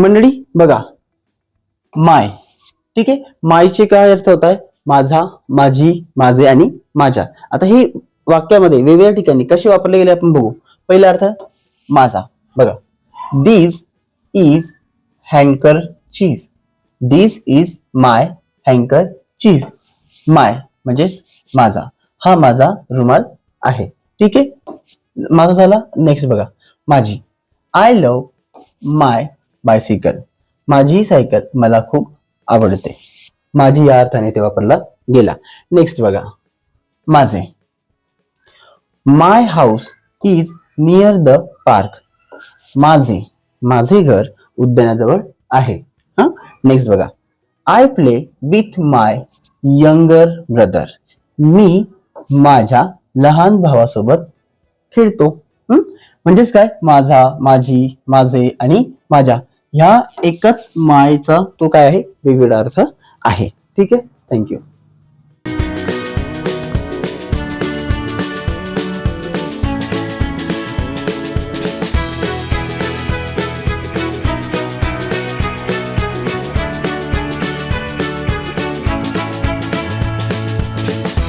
मंडळी बघा. माय. ठीक आहे? मायचे काय अर्थ होत आहे? माझा माझी माझे आणि माझ्या. आता हे वाक्यामध्ये वेगवेगळ्या ठिकाणी कसे वापरले गेले आपण बघू. पहिला अर्थ माझा. बघा. This is handkerchief this is my handkerchief my म्हणजेच माझा. हा माझा रुमाल आहे. ठीक आहे? माझा झाला? नेक्स्ट बघा. माझी. आय लव माय बायसिकल माझी सायकल मला खूप आवडते. माझी या अर्थाने ते वापरला गेला. नेक्स्ट बघा. माझे. My house is near the park माझे. माझे घर उद्यानाजवळ आहे. हा? नेक्स्ट बघा. I play with my younger brother मी माझ्या लहान भावासोबत खेळतो. म्हणजेच काय? माझा माझी माझे आणि माझ्या ह्या एकच मायचा तो काय आहे? वेगवेगळा अर्थ आहे. ठीक आहे? थँक्यू